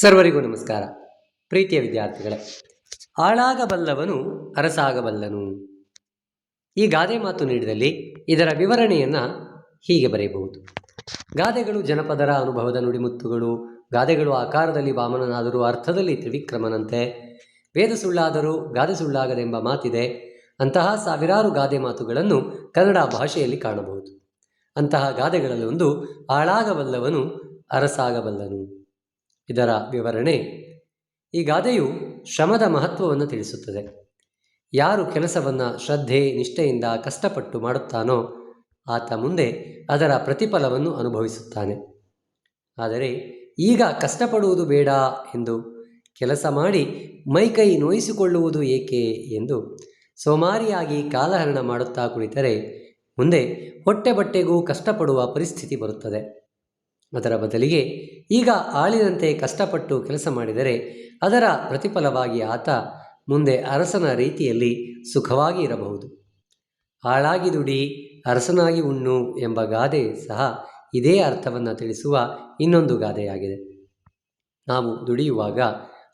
ಸರ್ವರಿಗೂ ನಮಸ್ಕಾರ. ಪ್ರೀತಿಯ ವಿದ್ಯಾರ್ಥಿಗಳೇ ಆಳಾಗಬಲ್ಲವನು ಅರಸಾಗಬಲ್ಲನು. ಈ ಗಾದೆ ಮಾತು ನೀಡಿದಲ್ಲಿ ಇದರ ವಿವರಣೆಯನ್ನು ಹೀಗೆ ಬರೆಯಬಹುದು. ಗಾದೆಗಳು ಜನಪದರ ಅನುಭವದ ನುಡಿಮುತ್ತುಗಳು, ಗಾದೆಗಳು ಆಕಾರದಲ್ಲಿ ವಾಮನನಾದರೂ ಅರ್ಥದಲ್ಲಿ ತ್ರಿವಿಕ್ರಮನಂತೆ. ವೇದ ಸುಳ್ಳಾದರೂ ಗಾದೆ ಸುಳ್ಳಾಗದೆಂಬ ಮಾತಿದೆ. ಅಂತಹ ಸಾವಿರಾರು ಗಾದೆ ಮಾತುಗಳನ್ನು ಕನ್ನಡ ಭಾಷೆಯಲ್ಲಿ ಕಾಣಬಹುದು. ಅಂತಹ ಗಾದೆಗಳಲ್ಲಿ ಒಂದು ಆಳಾಗಬಲ್ಲವನು ಅರಸಾಗಬಲ್ಲನು. ಇದರ ವಿವರಣೆ ಈ ಗಾದೆಯು ಶ್ರಮದ ಮಹತ್ವವನ್ನು ತಿಳಿಸುತ್ತದೆ. ಯಾರು ಕೆಲಸವನ್ನು ಶ್ರದ್ಧೆ, ನಿಷ್ಠೆಯಿಂದ ಕಷ್ಟಪಟ್ಟು ಮಾಡುತ್ತಾನೋ ಆತ ಮುಂದೆ ಅದರ ಪ್ರತಿಫಲವನ್ನು ಅನುಭವಿಸುತ್ತಾನೆ. ಆದರೆ ಈಗ ಕಷ್ಟಪಡುವುದು ಬೇಡ ಎಂದು ಕೆಲಸ ಮಾಡಿ ಮೈಕೈ ನೋಯಿಸಿಕೊಳ್ಳುವುದು ಏಕೆ ಎಂದು ಸೋಮಾರಿಯಾಗಿ ಕಾಲಹರಣ ಮಾಡುತ್ತಾ ಕುಳಿತರೆ ಮುಂದೆ ಹೊಟ್ಟೆ ಬಟ್ಟೆಗೂ ಕಷ್ಟಪಡುವ ಪರಿಸ್ಥಿತಿ ಬರುತ್ತದೆ. ಅದರ ಬದಲಿಗೆ ಈಗ ಆಳಿನಂತೆ ಕಷ್ಟಪಟ್ಟು ಕೆಲಸ ಮಾಡಿದರೆ ಅದರ ಪ್ರತಿಫಲವಾಗಿ ಆತ ಮುಂದೆ ಅರಸನ ರೀತಿಯಲ್ಲಿ ಸುಖವಾಗಿ ಇರಬಹುದು. ಆಳಾಗಿ ದುಡಿ, ಅರಸನಾಗಿ ಉಣ್ಣು ಎಂಬ ಗಾದೆ ಸಹ ಇದೇ ಅರ್ಥವನ್ನು ತಿಳಿಸುವ ಇನ್ನೊಂದು ಗಾದೆಯಾಗಿದೆ. ನಾವು ದುಡಿಯುವಾಗ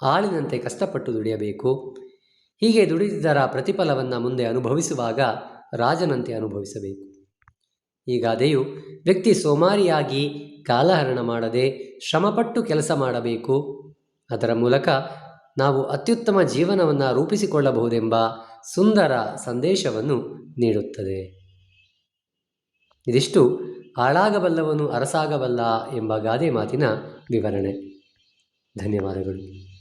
ಆಳಿನಂತೆ ಕಷ್ಟಪಟ್ಟು ದುಡಿಯಬೇಕು. ಹೀಗೆ ದುಡಿದಿದ್ದರ ಪ್ರತಿಫಲವನ್ನು ಮುಂದೆ ಅನುಭವಿಸುವಾಗ ರಾಜನಂತೆ ಅನುಭವಿಸಬೇಕು. ಈ ಗಾದೆಯು ವ್ಯಕ್ತಿ ಸೋಮಾರಿಯಾಗಿ ಕಾಲಹರಣ ಮಾಡದೆ ಶ್ರಮಪಟ್ಟು ಕೆಲಸ ಮಾಡಬೇಕು. ಅದರ ಮೂಲಕ ನಾವು ಅತ್ಯುತ್ತಮ ಜೀವನವನ್ನು ರೂಪಿಸಿಕೊಳ್ಳಬಹುದೆಂಬ ಸುಂದರ ಸಂದೇಶವನ್ನು ನೀಡುತ್ತದೆ. ಇದಿಷ್ಟು ಆಳಾಗಬಲ್ಲವನು ಅರಸಾಗಬಲ್ಲ ಎಂಬ ಗಾದೆ ಮಾತಿನ ವಿವರಣೆ. ಧನ್ಯವಾದಗಳು.